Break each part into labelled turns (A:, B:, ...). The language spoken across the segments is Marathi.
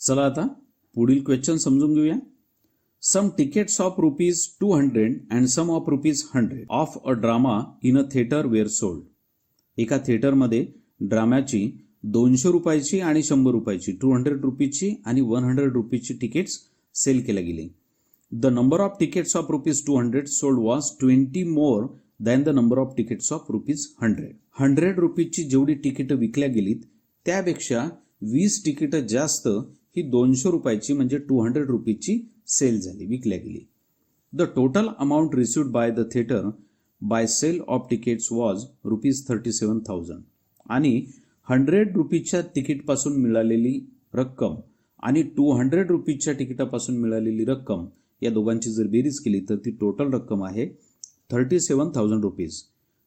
A: चला आता पुढील क्वेश्चन समजून घेऊया. Some tickets of rupees two hundred and some of rupees hundred of a drama in a theatre were sold एका थिएटरमध्ये ड्राम्याची दोनशे रुपयाची आणि शंभर रुपयाची टू हंड्रेड रुपीजची आणि वन हंड्रेड रुपीजची तिकीट्स सेल केल्या गेली. The number of tickets of rupees two hundred sold was twenty more than the number of tickets of rupees hundred hundred रुपीजची जेवढी तिकीटं विकल्या गेलीत त्यापेक्षा वीस तिकीटं जास्त ही दोनशे रुपयाची म्हणजे टू हंड्रेड रुपीजची सेल झाली विकल्या गेली. The total amount received by the theatre by sale of tickets was rupees thirty seven thousand आणि हंड्रेड रुपीजच्या तिकीटपासून मिळालेली रक्कम आणि टू हंड्रेड रुपीजच्या तिकिटापासून मिळालेली रक्कम या दोघांची जर बेरीज केली तर ती टोटल रक्कम आहे थर्टी सेवन थाउजंड रुपीज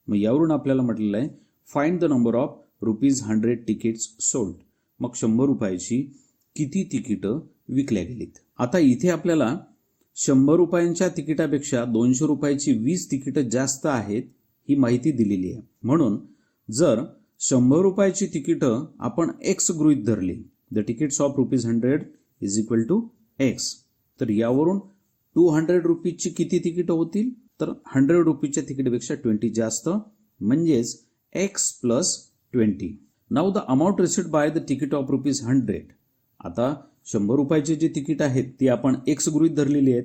A: मग यावरून आपल्याला म्हटलेलं आहे find the number of rupees hundred tickets sold मग शंभर रुपयाची किती तिकीटं विकल्या गेलीत? आता इथे आपल्याला शंभर रुपयांच्या तिकिटापेक्षा दोनशे रुपयाची वीस तिकीटं जास्त आहेत ही माहिती दिलेली आहे. म्हणून जर शंभर रुपयाची तिकीटं आपण एक्स गृहीत धरली the tickets of rupees hundred is equal to X तर यावरून टू हंड्रेड रुपीजची किती तिकीटं होतील? तर हंड्रेड रुपीजच्या तिकीटपेक्षा ट्वेंटी जास्त म्हणजेच X plus twenty now the amount receipt by the ticket of rupees hundred आता शंभर रुपयाचे जे तिकीट आहेत ती आपण एक्स गृहीत धरलेली आहेत.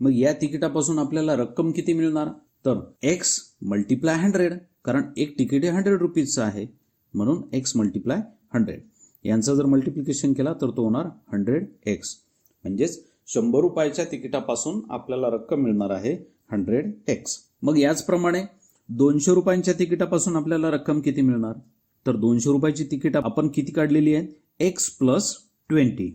A: मग या तिकिटापासून आपल्याला रक्कम किती मिळणार? तर एक्स मल्टिप्लाय हंड्रेड कारण एक तिकीट हे हंड्रेड रुपीजचं आहे. म्हणून एक्स मल्टिप्लाय हंड्रेड यांचं जर मल्टिप्लिकेशन केला तर तो होणार हंड्रेड एक्स म्हणजेच शंभर रुपयाच्या तिकिटापासून आपल्याला रक्कम मिळणार आहे हंड्रेड एक्स मग याचप्रमाणे दोनशे रुपयांच्या तिकिटापासून आपल्याला रक्कम किती मिळणार? तर दोनशे रुपयाची तिकीट आपण किती काढलेली आहेत एक्स प्लस ट्वेंटी.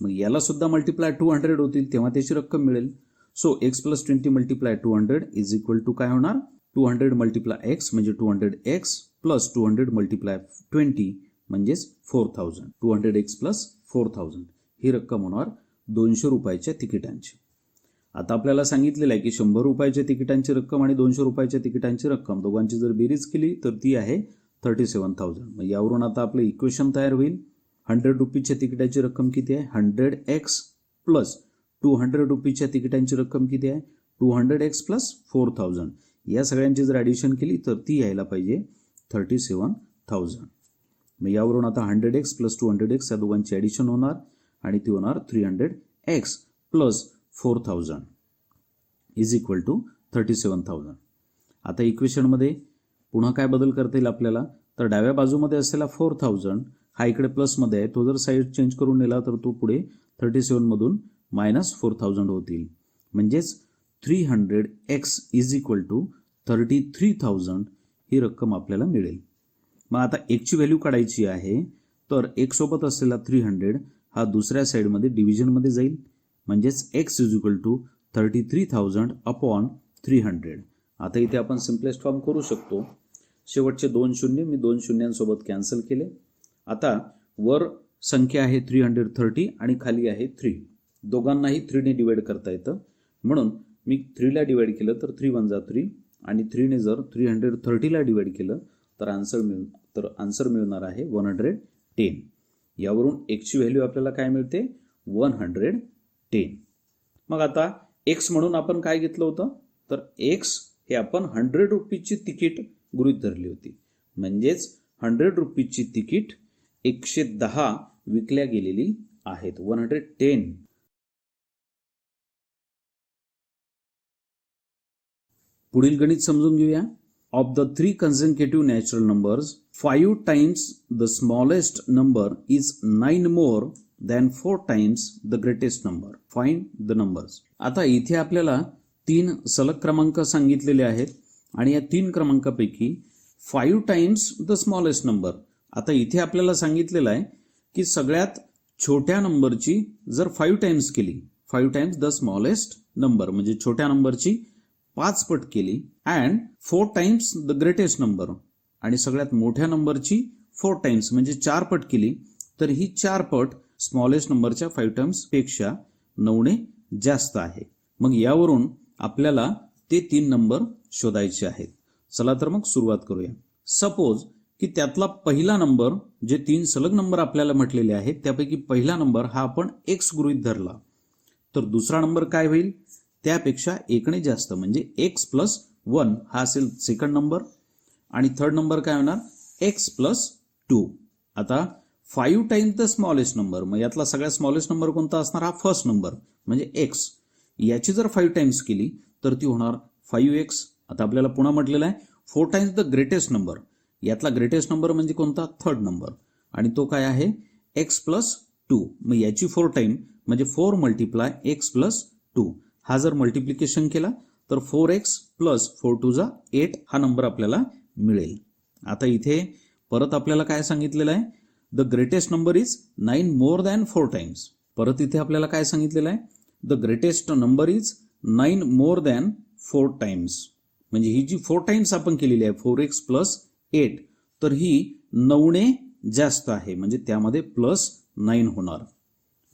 A: मग यालासुद्धा मल्टिप्लाय टू हंड्रेड होतील तेव्हा त्याची रक्कम मिळेल. So X plus twenty multiply two hundred is equal to काय होणार? टू हंड्रेड मल्टिप्लाय एक्स म्हणजे two hundred X plus two hundred multiply twenty म्हणजेच four thousand two hundred X plus four thousand ही रक्कम होणार दोनशे रुपयाच्या तिकिटांची. आता आपल्याला सांगितलेलं आहे की शंभर रुपयाच्या तिकिटांची रक्कम आणि दोनशे रुपयाच्या तिकिटांची रक्कम. दोघांची जर बेरीज केली तर ती आहे थर्टी सेवन थाउजंड मग यावरून आता आपलं इक्वेशन तयार होईल. हंड्रेड रुपीजच्या तिकिटाची रक्कम किती आहे? Hundred X plus two hundred रुपीजच्या तिकिटांची रक्कम किती आहे? Two hundred X plus four thousand. या सगळ्यांची जर ॲडिशन केली तर ती यायला पाहिजे थर्टी सेवन थाउजंड. मग यावरून आता hundred X plus two hundred X या दोघांची ॲडिशन होणार आणि ती होणार three hundred X plus four thousand is equal to thirty seven thousand. आता इक्वेशनमध्ये पुन्हा काय बदल करता येईल आपल्याला? तर डाव्या बाजूमध्ये असलेला फोर थाउजंड हा इकडे प्लसमध्ये आहे. तो जर साईड चेंज करून नेला तर तो पुढे थर्टी सेवनमधून मायनस फोर थाउजंड होतील. म्हणजेच three hundred X is equal to thirty three thousand ही रक्कम आपल्याला मिळेल. मग आता एकची व्हॅल्यू काढायची आहे तर एक सोबत असलेला थ्री हंड्रेड हा दुसऱ्या साईडमध्ये डिव्हिजनमध्ये जाईल. म्हणजेच X is equal to thirty three thousand upon three hundred आता इथे आपण सिम्पलेस्ट फॉर्म करू शकतो. शेवटचे दोन शून्य मी दोन शून्यांसोबत कॅन्सल केले. आता वर संख्या आहे थ्री हंड्रेड थर्टी आणि खाली आहे थ्री दोघांनाही थ्रीने डिवाईड करता येतं. म्हणून मी थ्रीला डिवाईड केलं तर थ्री वन जा थ्री आणि थ्रीने जर थ्री हंड्रेड थर्टीला डिवाईड केलं तर आन्सर मिळ तर आन्सर मिळणार आहे वन हंड्रेड टेन यावरून एक्सची व्हॅल्यू आपल्याला काय मिळते? वन हंड्रेड टेन मग आता एक्स म्हणून आपण काय घेतलं होतं? तर एक्स हे आपण हंड्रेड रुपीजची तिकीट गृहीत धरली होती. म्हणजेच हंड्रेड रुपीजची तिकीट एकशे दहा विकल्या गेलेली आहेत. वन हंड्रेड टेन पुढील गणित समजून घेऊया. Of the three consecutive natural numbers five times the smallest number is nine more than four times the greatest number find the numbers आता इथे आपल्याला तीन सलग क्रमांक सांगितलेले आहेत. आणि या तीन क्रमांकापैकी five times the smallest number आता इथे आपल्याला सांगितलेलं आहे की सगळ्यात छोट्या नंबरची जर फाईव्ह टाइम्स केली five times the smallest number म्हणजे छोट्या नंबरची पाच पट केली and four times the greatest number आणि सगळ्यात मोठ्या नंबरची फोर टाइम्स म्हणजे चार पट केली तर ही चार पट स्मॉलेस्ट नंबरच्या फाईव्ह टाइम्सपेक्षा नऊने जास्त आहे. मग यावरून आपल्याला ते तीन नंबर शोधायचे आहेत. चला तर मग सुरुवात करूया. सपोज की त्यातला पहिला नंबर जे तीन सलग नंबर आपल्याला म्हटलेले आहेत त्यापैकी पहिला नंबर हा आपण एक्स गृहीत धरला. तर दुसरा नंबर काय होईल? त्यापेक्षा एकने जास्त म्हणजे एक्स प्लस वन हा असेल सेकंड नंबर आणि थर्ड नंबर काय होणार? एक्स प्लस टू आता five time the smallest number मग यातला सगळ्यात स्मॉलेस्ट नंबर कोणता असणार? हा फर्स्ट नंबर म्हणजे एक्स याची जर फाईव्ह टाइम्स केली तर ती होणार फाईव्ह एक्स आता आपल्याला पुन्हा म्हटलेलं आहे four times the greatest number यातला ग्रेटेस्ट नंबर म्हणजे कोणता? थर्ड नंबर आणि तो काय आहे? एक्स प्लस टू मग याची फोर टाइम म्हणजे four multiply X plus two हा जर मल्टिप्लिकेशन केला तर four X plus four two जा एट हा नंबर आपल्याला मिळेल. आता इथे परत आपल्याला काय सांगितलेलं आहे? The greatest number is nine more than four times परत इथे आपल्याला काय सांगितलेलं आहे? The greatest number is nine more than four times म्हणजे ही जी फोर टाइम्स आपण केलेली आहे फोर एक्स प्लस एट तर ही नऊने जास्त आहे म्हणजे त्यामध्ये प्लस नाईन होणार.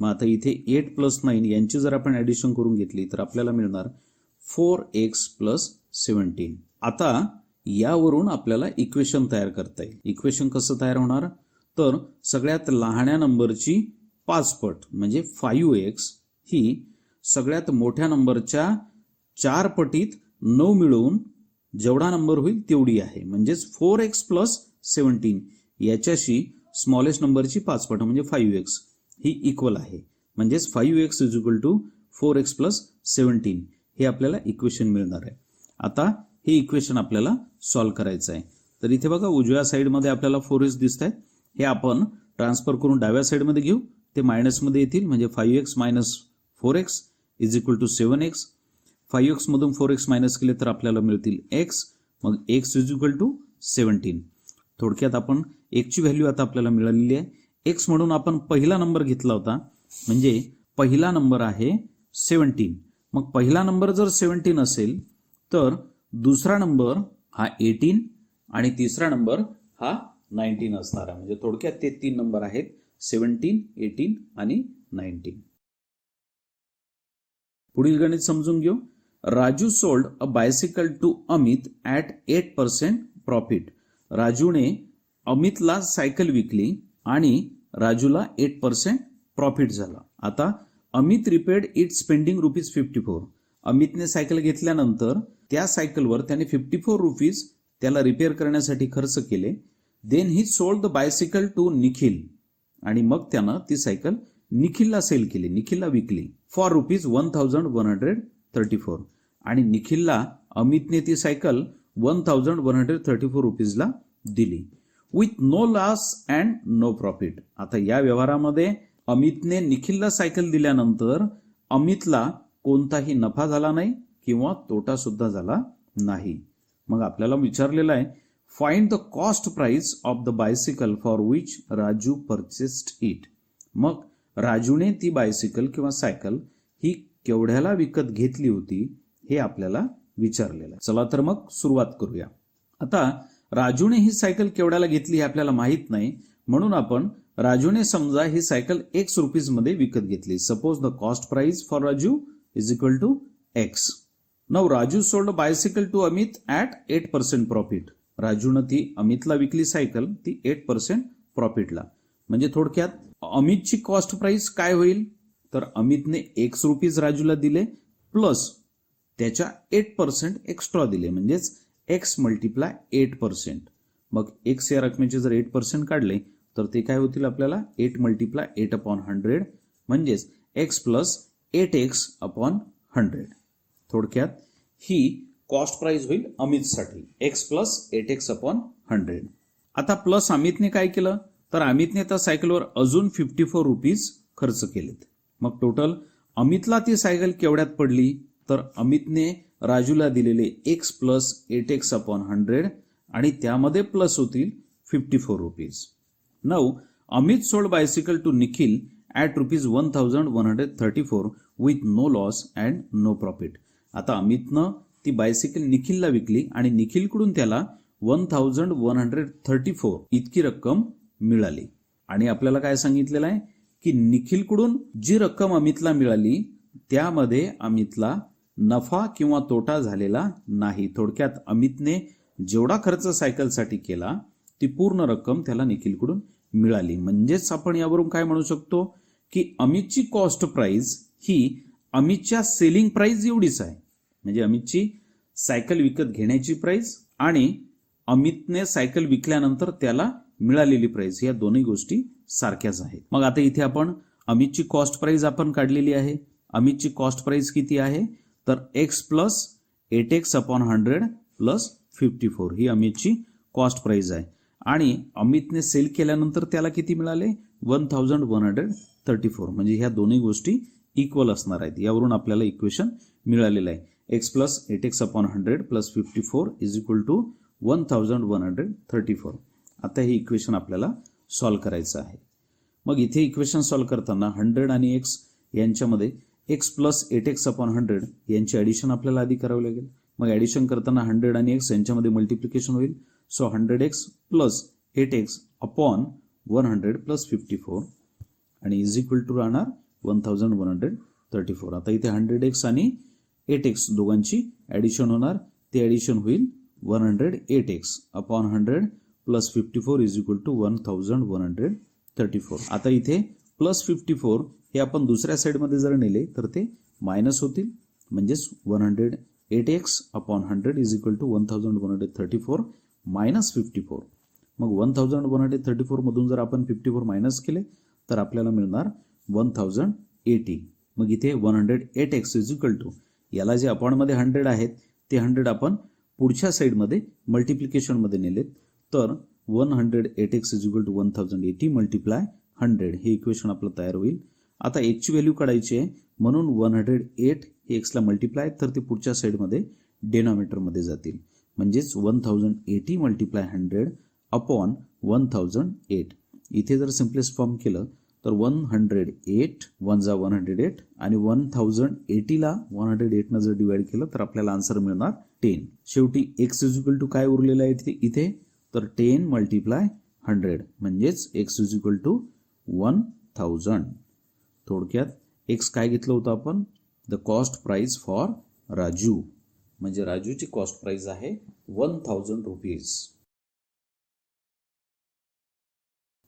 A: मग आता इथे एट प्लस नाईन यांची जर आपण ॲडिशन करून घेतली तर आपल्याला मिळणार फोर एक्स प्लस सेवन्टीन. आता यावरून आपल्याला इक्वेशन तयार करता येईल. इक्वेशन कसं तयार होणार? तर सगळ्यात लहान्या नंबरची पाच पट म्हणजे फाईव्ह एक्स ही सगळ्यात मोठ्या नंबरच्या चार पटीत नऊ मिळवून जेवढा नंबर होईल तेवढी आहे. म्हणजेच फोर एक्स प्लस सेवन्टीन याच्याशी स्मॉलेस्ट नंबरची पाच म्हणजे फाईव्ह एक्स ही इक्वल आहे. म्हणजेच five X is equal to four X plus seventeen हे आपल्याला इक्वेशन मिळणार आहे. आता हे इक्वेशन आपल्याला सॉल्व्ह करायचं आहे. तर इथे बघा उजव्या साईडमध्ये आपल्याला फोर एक्स दिसत आहे हे आपण ट्रान्सफर करून डाव्या साईडमध्ये घेऊ. ते मायनसमध्ये येतील म्हणजे five X minus four X is equal to seven X. Five एक्समधून four X minus केले तर आपल्याला मिळतील एक्स. मग X is equal to seventeen थोडक्यात आपण एकची व्हॅल्यू आता आपल्याला मिळालेली आहे. एक्स म्हणून आपण पहिला नंबर घेतला होता म्हणजे पहिला नंबर आहे सेवन्टीन मग पहिला नंबर जर सेवन्टीन असेल तर दुसरा नंबर हा एटीन आणि तिसरा नंबर हा नाईन्टीन असणार आहे. म्हणजे थोडक्यात ते तीन नंबर आहेत सेवन्टीन एटीन आणि नाईन्टीन. पुढील गणित समजून घेऊ. Raju sold a bicycle to Amit at eight percent profit राजूने अमितला सायकल विकली आणि राजूला एट पर्सेंट प्रॉफिट झाला. आता Amit repaid it spending rupees fifty four अमितने सायकल घेतल्यानंतर त्या सायकलवर त्याने फिफ्टी फोर रुपीज त्याला रिपेअर करण्यासाठी खर्च केले. Then he sold the bicycle to Nikhil आणि मग त्यानं ती सायकल निखिलला सेल केली. निखिलला विकली. For rupees one thousand one hundred thirty four आणि निखिलला अमितने ती cycle one thousand one hundred thirty four रुपीजला दिली. With no loss and no profit आता या व्यवहारामध्ये अमितने निखिलला सायकल दिल्यानंतर अमितला कोणताही नफा झाला नाही किंवा तोटा सुद्धा झाला नाही. मग आपल्याला विचारलेलं आहे find the cost price of the bicycle for which Raju purchased it मग राजूने ती बायसिकल किंवा सायकल ही केवढ्याला विकत घेतली होती हे आपल्याला विचारलेलं आहे. चला तर मग सुरुवात करूया. आता राजूने ही सायकल केवढ्याला घेतली हे आपल्याला माहीत नाही. म्हणून आपण राजूने समजा ही सायकल एक्स रुपीजमध्ये विकत घेतली. Suppose the cost price for Raju is equal to X now Raju sold bicycle to Amit at eight percent profit राजूनं ती अमितला विकली सायकल ती एट पर्सेंट प्रॉफिटला म्हणजे थोडक्यात अमितची कॉस्ट प्राइस काय होईल? तर अमितने एक्स रुपीज राजूला दिले प्लस त्याच्या एट पर्सेंट एक्स्ट्रा दिले म्हणजेच एक्स मल्टिप्लाय एट पर्सेंट मग एक्स या रकमेचे जर एट पर्सेंट काढले तर ते काय होतील आपल्याला? Eight multiply eight upon hundred म्हणजेच X plus eight X upon hundred थोडक्यात ही कॉस्ट प्राइस होईल अमितसाठी. X plus eight X upon hundred आता प्लस अमितने काय केलं? तर अमितने त्या सायकलवर अजून फिफ्टी फोर रुपीज खर्च केलेत. मग टोटल अमितला ती सायकल केवढ्यात पडली? तर अमितने राजूला दिलेले X plus eight X upon hundred आणि त्यामध्ये प्लस होतील fifty four rupees now Amit sold bicycle to Nikhil at rupees one thousand one hundred thirty four with no loss and no profit आता अमितनं ती बायसिकल निखिलला विकली आणि निखिलकडून त्याला one thousand one hundred thirty four इतकी रक्कम मिळाली. आणि आपल्याला काय सांगितलेलं आहे? की निखिलकडून जी रक्कम अमितला मिळाली त्यामध्ये अमितला नफा किंवा तोटा झालेला नाही. थोडक्यात अमितने जेवढा खर्च सायकलसाठी केला ती पूर्ण रक्कम त्याला निखिलकडून मिळाली. म्हणजेच आपण यावरून काय म्हणू शकतो? की अमितची कॉस्ट प्राइस ही अमितच्या सेलिंग प्राइस एवढीच आहे. म्हणजे अमितची सायकल विकत घेण्याची प्राइस आणि अमितने सायकल विकल्यानंतर त्याला मिळालेली प्राइस या दोन्ही गोष्टी सारख्याच आहेत. मग आता इथे आपण अमितची कॉस्ट प्राईज आपण काढलेली आहे. अमितची कॉस्ट प्राईज किती आहे? तर x plus eight x upon hundred plus fifty four ही अमितची कॉस्ट प्राईज आहे. आणि अमितने सेल केल्यानंतर त्याला किती मिळाले? One thousand one hundred thirty four म्हणजे ह्या दोन्ही गोष्टी इक्वल असणार आहेत. यावरून आपल्याला इक्वेशन मिळालेलं आहे. X plus eight x upon hundred plus fifty four is equal to one thousand one hundred thirty four आता हे इक्वेशन आपल्याला सॉल्व करायचं आहे. मग इथे इक्वेशन सॉल्व करताना हंड्रेड आणि एक्स यांच्यामध्ये x plus eight x upon hundred यांची ॲडिशन आपल्याला आधी करावं लागेल. मग ॲडिशन करताना हंड्रेड आणि एक्स यांच्यामध्ये मल्टिप्लिकेशन होईल. So hundred x plus eight x upon one hundred plus fifty four आणि इज इक्वल टू राहणार one thousand one hundred thirty four. आता इथे हंड्रेड एक्स आणि एट एक्स दोघांची ॲडिशन होणार. ते ॲडिशन होईल one hundred eight x upon hundred plus fifty four is equal to one thousand one hundred thirty four आता इथे प्लस फिफ्टी फोर हे आपण दुसऱ्या साईडमध्ये जर नेले तर ते मायनस होतील. म्हणजेच one hundred eight x upon hundred is equal to one thousand one hundred thirty four minus fifty four मग one thousand one hundred thirty फोरमधून जर आपण फिफ्टी फोर मायनस केले तर आपल्याला मिळणार वन थाउजंड एटी मग इथे one hundred eight x is equal to याला जे अपॉनमध्ये हंड्रेड आहेत ते हंड्रेड आपण पुढच्या साईडमध्ये मल्टिप्लिकेशनमध्ये नेलेत. तर one hundred eight x is equal to one thousand eighty multiply hundred. हे इक्वेशन आपलं तयार होईल. आता एकची व्हॅल्यू काढायची आहे. म्हणून वन हंड्रेड एट हे एक्सला मल्टिप्लाय तर ते पुढच्या साईडमध्ये डेनॉमिनेटरमध्ये जातील. म्हणजेच one thousand eighty multiply hundred upon one thousand eight. इथे जर सिम्पलेस्ट फॉर्म केलं तर वन हंड्रेड एट वन जा वन हंड्रेड एट आणि वन थाउजंड एटीला वन हंड्रेड एटनं जर डिवाइड केलं तर आपल्याला आन्सर मिळणार टेन शेवटी एक्स इज इक्वल टू काय उरलेलं आहे इथे इथे? तर टेन मल्टिप्लाय हंड्रेड म्हणजेच x is equal to one thousand. थोडक्यात एक्स काय घेतलं होतं आपण? The cost price for Raju. म्हणजे राजूची कॉस्ट प्राईज आहे वन थाउजंड रुपीज.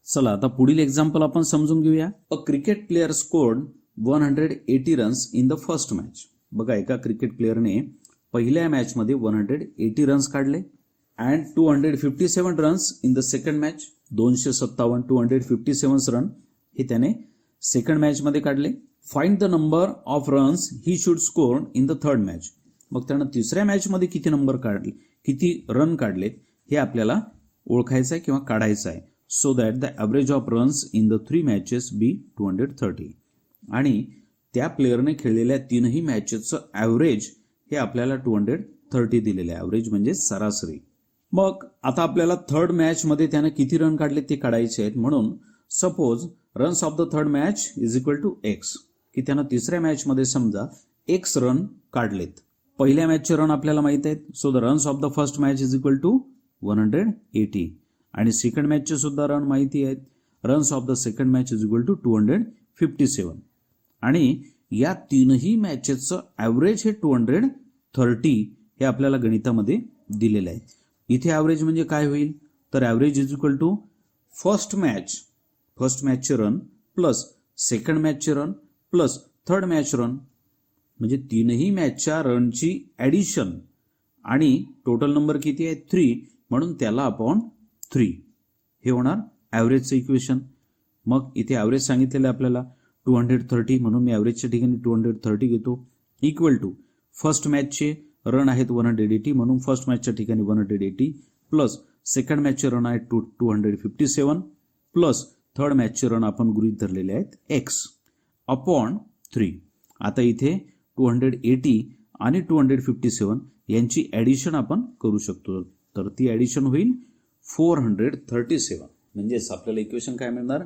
A: चला आता पुढील एक्झाम्पल आपण समजून घेऊया. A cricket player scored one hundred eighty runs in the first match बघा एका क्रिकेट प्लेअरने पहिल्या मॅचमध्ये वन हंड्रेड एटी रन्स काढले. And two hundred fifty seven runs in the second match दोनशे सत्तावन्न two hundred fifty seven run हे त्याने सेकंड मॅचमध्ये काढले. Find the number of runs he should score in the third match मग त्यानं तिसऱ्या मॅचमध्ये किती नंबर काढले किती रन काढलेत हे आपल्याला ओळखायचं आहे किंवा काढायचं आहे. So that the average of runs in the three matches be two hundred thirty आणि त्या प्लेअरने खेळलेल्या तीनही मॅचेसचं ॲव्हरेज हे आपल्याला टू हंड्रेड थर्टी दिलेलं आहे. ॲव्हरेज म्हणजे सरासरी. मग आता आपल्याला थर्ड मॅचमध्ये त्यानं किती रन काढले ते काढायचे आहेत म्हणून suppose runs of the third match is equal to x की त्यानं तिसऱ्या मॅचमध्ये समजा एक्स रन काढलेत. पहिल्या मॅचचे रन आपल्याला माहीत आहेत. So the runs of the first match is equal to one hundred eighty आणि सेकंड मॅचचे सुद्धा रन माहिती आहेत. Runs of the second match is equal to two hundred fifty seven आणि या तीनही मॅचेसचं ॲव्हरेज हे टू हंड्रेड थर्टी हे आपल्याला गणितामध्ये दिलेलं आहे. इथे ॲव्हरेज म्हणजे काय होईल? तर average is equal to first match first मॅचचे run plus second मॅचचे run plus third match run म्हणजे तीनही मॅचच्या रनची ॲडिशन आणि टोटल नंबर किती आहे? थ्री म्हणून त्याला आपण थ्री हे होणार ॲव्हरेजचं इक्वेशन मग इथे ॲव्हरेज सांगितलेलं आहे आपल्याला. टू हंड्रेड थर्टी म्हणून मी ॲव्हरेजच्या ठिकाणी टू हंड्रेड थर्टी घेतो. इक्वल टू फर्स्ट मॅचचे रन आहेत वन हंड्रेड एटी म्हणून फर्स्ट मॅचच्या ठिकाणी one hundred eighty. Plus second मॅचचे run आहेत two two hundred fifty seven plus third मॅचचे run आपण गृहित धरलेले आहेत एक्स अपॉन थ्री आता इथे टू हंड्रेड एटी आणि टू हंड्रेड फिफ्टी सेवन यांची ॲडिशन आपण करू शकतो. तर ती ॲडिशन होईल फोर हंड्रेड थर्टी सेवन म्हणजेच आपल्याला इक्वेशन काय मिळणार?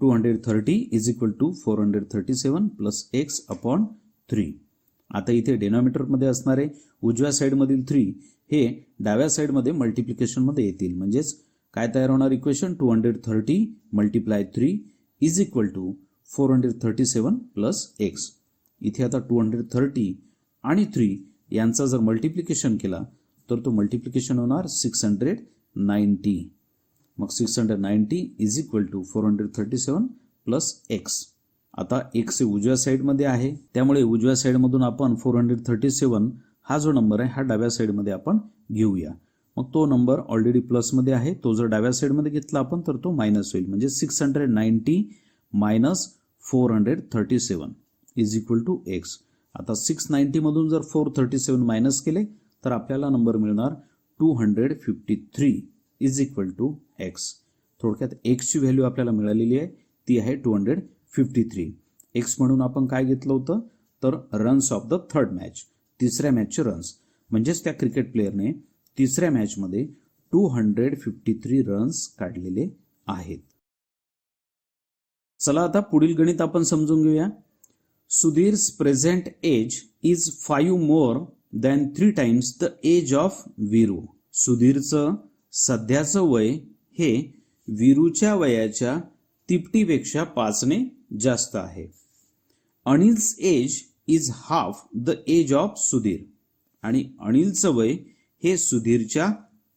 A: Two hundred thirty is equal to four hundred thirty seven plus x upon three आता इथे डेनॉमिनेटरमध्ये असणारे उजव्या साईडमधील थ्री हे डाव्या साईडमध्ये मल्टिप्लिकेशनमध्ये येतील. म्हणजेच काय तयार होणार equation two hundred thirty multiply three is equal to four hundred thirty seven plus x इथे आता टू हंड्रेड थर्टी आणि थ्री यांचा जर मल्टिप्लिकेशन केला तर तो मल्टिप्लिकेशन होणार सिक्स हंड्रेड नाईन्टी मग six hundred ninety is equal to four hundred thirty seven plus x आता एक्स उजव्या साईडमध्ये आहे. त्यामुळे उजव्या साईडमधून आपण फोर हंड्रेड थर्टी सेवन हा जो नंबर आहे हा डाव्या साईडमध्ये आपण घेऊया. मग तो नंबर ऑलरेडी प्लसमध्ये आहे. तो जर डाव्या साईडमध्ये घेतला आपण तर तो मायनस होईल. म्हणजे six hundred ninety minus four hundred thirty seven is equal to x आता सिक्स नाईन्टीमधून जर फोर थर्टी सेवन मायनस केले तर आपल्याला नंबर मिळणार two hundred fifty three is equal to x थोडक्यात एक्सची व्हॅल्यू आपल्याला मिळालेली आहे. ती आहे two hundred fifty three. X म्हणून आपण काय घेतलं होतं? तर runs of the third match तिसऱ्या मॅचचे रन्स म्हणजेच त्या क्रिकेट प्लेअरने तिसऱ्या मॅचमध्ये two hundred fifty three runs काढलेले आहेत. चला आता पुढील गणित आपण समजून घेऊया. Sudhir's present age is five more than three times the age of Viru सुधीरचं सध्याचं वय हे वीरूच्या वयाच्या तिपटीपेक्षा पाचने जास्त आहे. Anil's age is half the age of Sudhir. आणि अनिलचं वय हे सुधीरच्या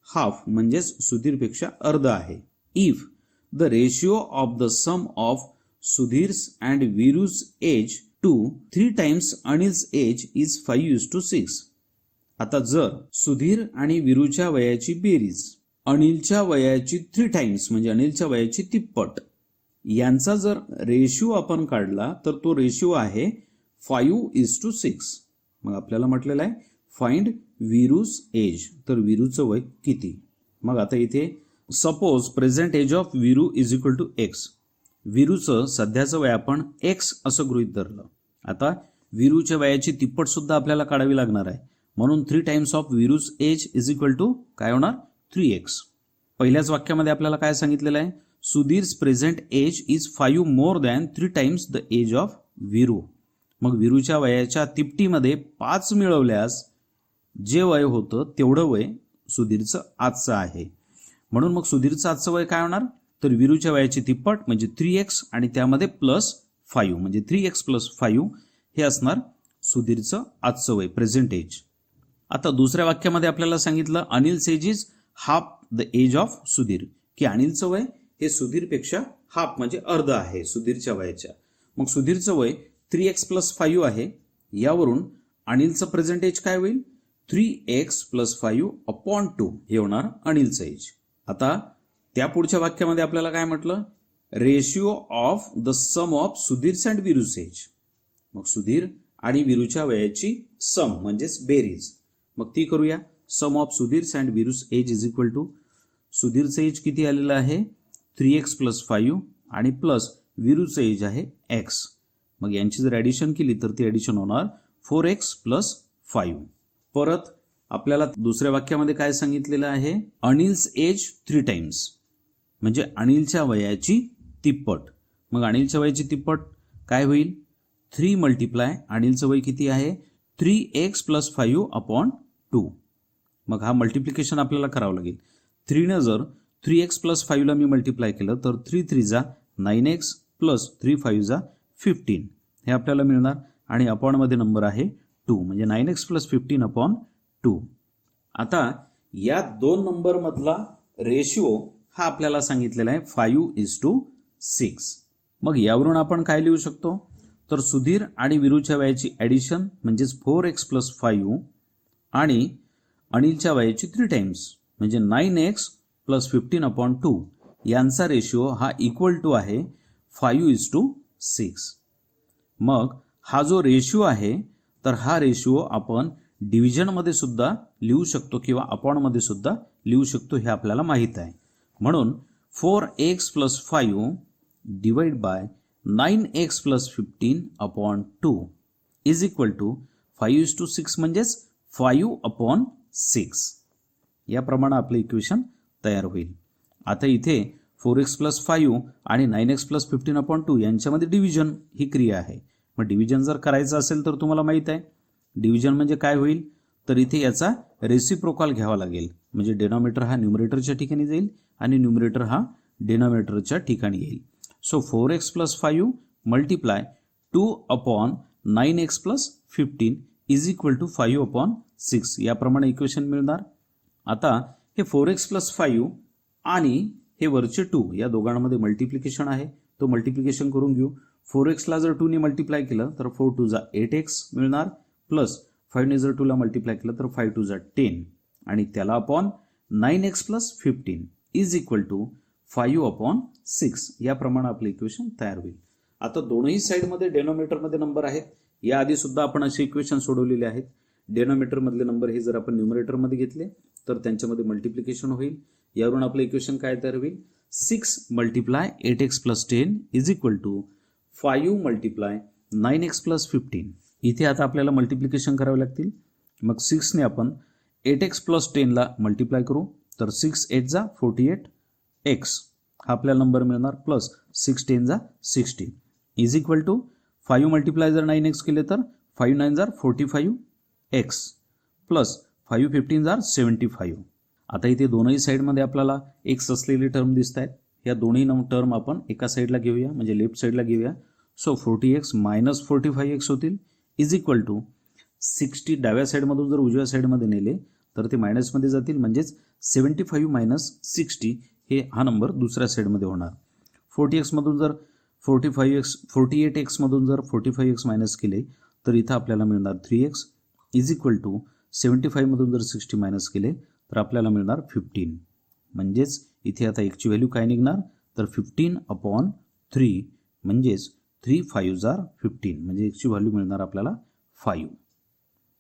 A: हाफ म्हणजेच सुधीरपेक्षा अर्ध आहे. If the ratio of the sum of Sudhir's and Viru's age to three times Anil's age is five is to six आता जर सुधीर आणि वीरूच्या वयाची बेरीज अनिलच्या वयाची थ्री टाइम्स म्हणजे अनिलच्या वयाची तिप्पट यांचा जर रेशिओ आपण काढला तर तो रेशिओ आहे फाईव्ह इज टू सिक्स मग आपल्याला म्हटलेलं आहे फाइंड विरूज एज तर विरूचं वय किती? मग आता इथे suppose present age of Viru is equal to x विरूचं सध्याचं वय आपण एक्स असं गृहीत धरलं. आता विरूच्या वयाची तिप्पट सुद्धा आपल्याला काढावी लागणार आहे. म्हणून three times of Viru's age is equal to काय होणार? थ्री एक्स पहिल्याच वाक्यामध्ये आपल्याला काय सांगितलेलं आहे? Sudhir's present age is five more than three times the age of Viru मग विरूच्या वयाच्या तिपटीमध्ये पाच मिळवल्यास जे वय होतं तेवढं वय सुधीरचं आजचं आहे. म्हणून मग सुधीरचं आजचं वय काय होणार? तर विरूच्या वयाची तिप्पट म्हणजे थ्री एक्स आणि त्यामध्ये प्लस फाईव्ह म्हणजे थ्री एक्स प्लस फाईव्ह हे असणार सुधीरचं आजचं वय प्रेझेंट एज आता दुसऱ्या वाक्यामध्ये आपल्याला सांगितलं Anil's age is half the age of Sudhir. की अनिलचं वय हे सुधीरपेक्षा हाफ म्हणजे अर्ध आहे सुधीरच्या वयाच्या. मग सुधीरचं वय थ्री एक्स प्लस फाईव्ह आहे. यावरून अनिलचं प्रेझेंट एज काय होईल? Three x plus five upon two हे होणार अनिलचं एज आता त्या पुढच्या वाक्यामध्ये आपल्याला काय म्हटलं? Ratio of the sum of Sudhir's and Viru's age मग सुधीर आणि विरूच्या वयाची सम म्हणजेच बेरीज. मग ती करूया. Sum of Sudhir's and Viru's age is equal to सुधीरचं age किती आलेलं आहे? थ्री एक्स प्लस फाईव्ह आणि प्लस विरूचं एज आहे एक्स. मग यांची जर ॲडिशन केली तर ती ॲडिशन होणार फोर एक्स प्लस फाईव्ह. परत आपल्याला दुसऱ्या वाक्यामध्ये काय सांगितलेलं आहे? अनिल्स एज थ्री टाइम्स म्हणजे अनिलच्या वयाची तिप्पट. मग अनिलच्या वयाची तिप्पट काय होईल? थ्री मल्टिप्लाय अनिलचं वय किती आहे? Three x plus five upon two. मग हा मल्टिप्लिकेशन आपल्याला करावं लागेल. थ्रीनं जर थ्री एक्स प्लस फाईव्हला मी मल्टिप्लाय केलं तर थ्री थ्री जा nine x plus three five जा फिफ्टीन. हे आपल्याला मिळणार. आणि अपॉनमध्ये नंबर आहे टू म्हणजे nine x plus fifteen upon two. आता या दोन नंबरमधला रेशिओ हा आपल्याला सांगितलेला आहे फाईव्ह इज टू सिक्स. मग यावरून आपण काय लिहू शकतो? तर सुधीर आणि विरूच्या वयाची ॲडिशन म्हणजेच फोर एक्स प्लस फाईव्ह आणि अनिलच्या वयाची थ्री टाइम्स म्हणजे nine x plus fifteen upon two यांचा रेशिओ हा इक्वल टू आहे. फाईव्ह इज टू सिक्स मग हा जो रेशिओ आहे तर हा रेशिओ आपण डिव्हिजनमध्ये सुद्धा लिहू शकतो किंवा अपॉनमध्ये सुद्धा लिहू शकतो हे आपल्याला माहीत आहे. म्हणून four x plus five divide by nine x plus fifteen upon two is equal to five is to six म्हणजेच फाईव्ह अपॉन सिक्स याप्रमाणे आपलं इक्वेशन तयार होईल. आता इथे फोर एक्स प्लस फाईव्ह आणि nine x plus fifteen upon two यांच्यामध्ये डिव्हिजन ही क्रिया आहे. मग डिव्हिजन जर करायचं असेल तर तुम्हाला माहीत आहे. डिव्हिजन म्हणजे काय होईल? तर इथे याचा रेसिप्रोकॉल घ्यावा लागेल. म्हणजे डेनॉमिटर हा न्युमरेटरच्या ठिकाणी जाईल आणि न्युमरेटर हा डेनॉमिटरच्या ठिकाणी येईल. So four x plus five multiply two upon nine x plus fifteen is equal to five upon six याप्रमाणे इक्वेशन मिळणार. आता हे फोर एक्स प्लस फाईव्ह आणि हे वरचे टू या दोघांमध्ये मल्टिप्लिकेशन आहे. तो मल्टिप्लिकेशन करून घेऊ. फोर एक्सला जर टूने मल्टिप्लाय केलं तर फोर टू जा एट एक्स मिळणार. प्लस फाईव्हने जर टूला मल्टिप्लाय केलं तर फाईव्ह टू जा टेन आणि त्याला upon nine x plus fifteen is equal to five upon six याप्रमाणे आपलं इक्वेशन तयार होईल. आता दोनही साईडमध्ये डेनोमीटरमध्ये नंबर आहेत. याआधी सुद्धा आपण असे इक्वेशन सोडवलेले आहेत. डेनॉमिटरमधले नंबर हे जर आपण न्युमरेटरमध्ये घेतले तर त्यांच्यामध्ये मल्टिप्लिकेशन होईल. यावरून आपलं इक्वेशन काय तयार होईल? Six multiply eight x plus ten is equal to five multiply nine x plus fifteen इथे आता आपल्याला मल्टिप्लिकेशन करावे लागतील. मग सिक्सने आपण एट एक्स प्लस टेनला मल्टिप्लाय करू. तर सिक्स एट जा फोर्टी एट एक्स हा आपल्याला नंबर मिळणार प्लस सिक्स टेन जा sixteen is equal to five multiply जर नाईन एक्स केले तर फाईव्ह नाईन जार forty five x plus five fifteen जार सेवन्टी फाईव्ह. आता इथे दोनही साईडमध्ये आपल्याला एक्स असलेली टर्म दिसत आहेत या दोन्ही नम टर्म आपण एका साईडला घेऊया म्हणजे लेफ्ट साईडला घेऊया. So forty x minus forty five x होतील. इज इक्वल टू सिक्स्टी डाव्या साईडमधून जर उजव्या साईडमध्ये नेले तर ते मायनसमध्ये जातील. म्हणजेच सेवन्टी फाईव्ह मायनस सिक्स्टी हे हा नंबर दुसऱ्या साईडमध्ये होणार. फोर्टी एक्समधून जर forty five x forty eight एक्समधून जर फोर्टी फाईव्ह एक्स मायनस केले तर इथं आपल्याला मिळणार three x is equal to seventy फाईव्हमधून जर सिक्स्टी मायनस केले तर आपल्याला मिळणार फिफ्टीन म्हणजेच इथे आता एकची व्हॅल्यू काय निघणार? तर फिफ्टीन अपॉन थ्री म्हणजेच थ्री फाईव्ह जार फिफ्टीन म्हणजे एकची व्हॅल्यू मिळणार आपल्याला फाईव्ह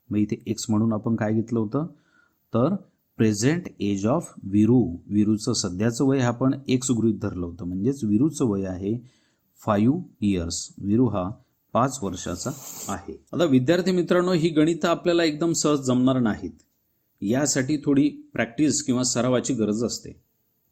A: मग इथे एक्स म्हणून आपण काय घेतलं होतं? तर प्रेझेंट एज ऑफ विरू विरूचं सध्याचं वय हा आपण एक्स गृहीत धरलं होतं. म्हणजेच विरूचं वय आहे फाईव्ह इयर्स विरू हा पाच वर्षाचा आहे. आता विद्यार्थी मित्रांनो ही गणितं आपल्याला एकदम सहज जमणार नाहीत. यासाठी थोडी प्रॅक्टिस किंवा सरावाची गरज असते.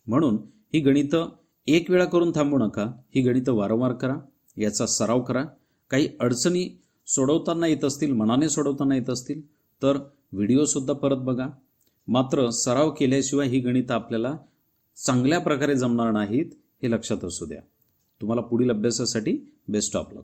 A: म्हणून ही गणितं एक वेळा करून थांबू नका. ही गणितं वारंवार करा. याचा सराव करा. काही अडचणी सोडवताना येत असतील मनाने सोडवताना येत असतील तर व्हिडिओसुद्धा परत बघा. मात्र सराव केल्याशिवाय ही गणितं आपल्याला चांगल्या प्रकारे जमणार नाहीत हे लक्षात असू द्या. तुम्हाला पुढील अभ्यासासाठी बेस्ट ऑफ लक